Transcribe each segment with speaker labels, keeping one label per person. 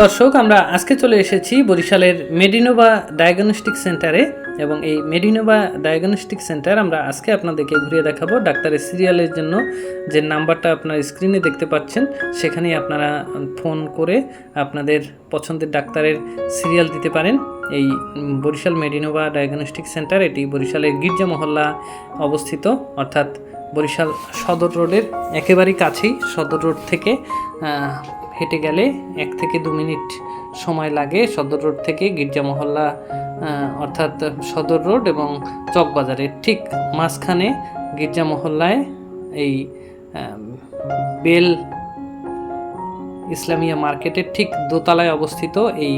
Speaker 1: দর্শক, আমরা আজকে চলে এসেছি বরিশালের মেডিনোভা ডায়াগনস্টিক সেন্টারে এবং এই মেডিনোভা ডায়াগনস্টিক সেন্টার আমরা আজকে আপনাদেরকে ঘুরিয়ে দেখাবো ডাক্তারের সিরিয়ালের জন্য। যে নাম্বারটা আপনার স্ক্রিনে দেখতে পাচ্ছেন, সেখানেই আপনারা ফোন করে আপনাদের পছন্দের ডাক্তারের সিরিয়াল দিতে পারেন। এই বরিশাল মেডিনোভা ডায়াগনস্টিক সেন্টার, এটি বরিশালের গির্জা মহল্লা অবস্থিত। অর্থাৎ বরিশাল সদর রোডের একেবারেই কাছেই সদর রোড থেকে হেঁটে গেলে এক থেকে দু মিনিট সময় লাগে সদর রোড থেকে গির্জা মহল্লা অর্থাৎ সদর রোড এবং চকবাজারের ঠিক মাঝখানে গির্জা মহল্লায় এই বেল ইসলামিয়া মার্কেটের ঠিক দোতলায় অবস্থিত এই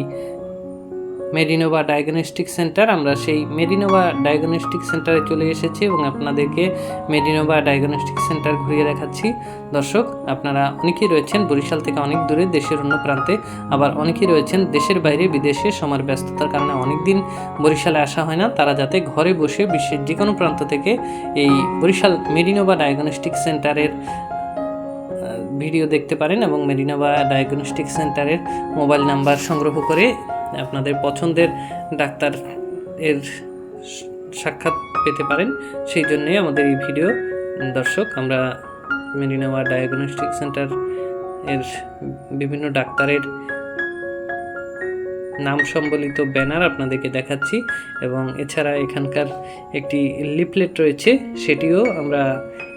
Speaker 1: মেডিনোভা ডায়াগনস্টিক সেন্টার আমরা সেই মেডিনোভা ডায়াগনস্টিক সেন্টারে চলে এসেছি এবং আপনাদেরকে মেডিনোভা ডায়াগনস্টিক সেন্টার ঘুরিয়ে দেখাচ্ছি। দর্শক, আপনারা অনেকেই রয়েছেন বরিশাল থেকে অনেক দূরে, দেশের অন্য প্রান্তে, আবার অনেকেই রয়েছেন দেশের বাইরে, বিদেশে সময়ের ব্যস্ততার কারণে অনেক দিন বরিশালে আসা হয় না। তারা যাতে ঘরে বসে বিশ্বের যে কোনো প্রান্ত থেকে এই বরিশাল মেডিনোভা ডায়াগনস্টিক সেন্টারের ভিডিও দেখতে পারেন এবং মেরিনোভা ডায়াগনস্টিক সেন্টারের মোবাইল নাম্বার সংগ্রহ করে আপনাদের পছন্দের ডাক্তার এর সাক্ষাৎ পেতে পারেন। সেই জন্যই আমাদের এই ভিডিও। দর্শক, আমরা মেরিনোভা ডায়াগনস্টিক সেন্টার এর বিভিন্ন ডাক্তারের নাম সম্বলিত ব্যানার আপনাদেরকে দেখাচ্ছি এবং এছাড়া এখানকার একটি লিফলেট রয়েছে, সেটিও আমরা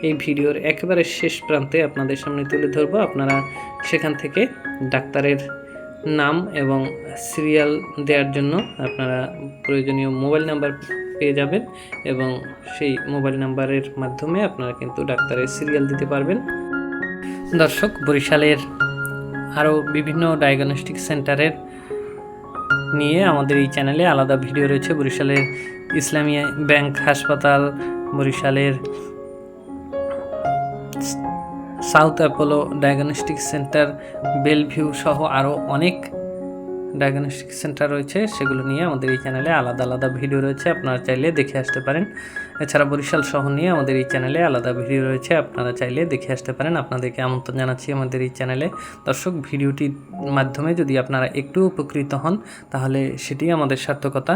Speaker 1: এই ভিডিওর একেবারে শেষ প্রান্তে আপনাদের সামনে তুলে ধরবো। আপনারা সেখান থেকে ডাক্তারের নাম এবং সিরিয়াল দেওয়ার জন্য আপনারা প্রয়োজনীয় মোবাইল নাম্বার পেয়ে যাবেন এবং সেই মোবাইল নাম্বারের মাধ্যমে আপনারা কিন্তু ডাক্তারের সিরিয়াল দিতে পারবেন। দর্শক, বরিশালের আরও বিভিন্ন ডায়াগনস্টিক সেন্টারের নিয়ে আমাদের এই চ্যানেলে আলাদা ভিডিও রয়েছে। বরিশালের ইসলামী ব্যাংক হাসপাতাল, বরিশালের south Apollo diagnostic centre, Bellevue সহ আরও অনেক ডায়াগনস্টিক সেন্টার রয়েছে, সেগুলো নিয়ে আমাদের এই চ্যানেলে আলাদা আলাদা ভিডিও রয়েছে, আপনারা চাইলে দেখে আসতে পারেন। এছাড়া বরিশাল শহর নিয়ে আমাদের এই চ্যানেলে আলাদা ভিডিও রয়েছে, আপনারা চাইলে দেখে আসতে পারেন। আপনাদেরকে আমন্ত্রণ জানাচ্ছি আমাদের এই চ্যানেলে। দর্শক, ভিডিওটির মাধ্যমে যদি আপনারা একটু উপকৃত হন, তাহলে সেটি আমাদের সার্থকতা।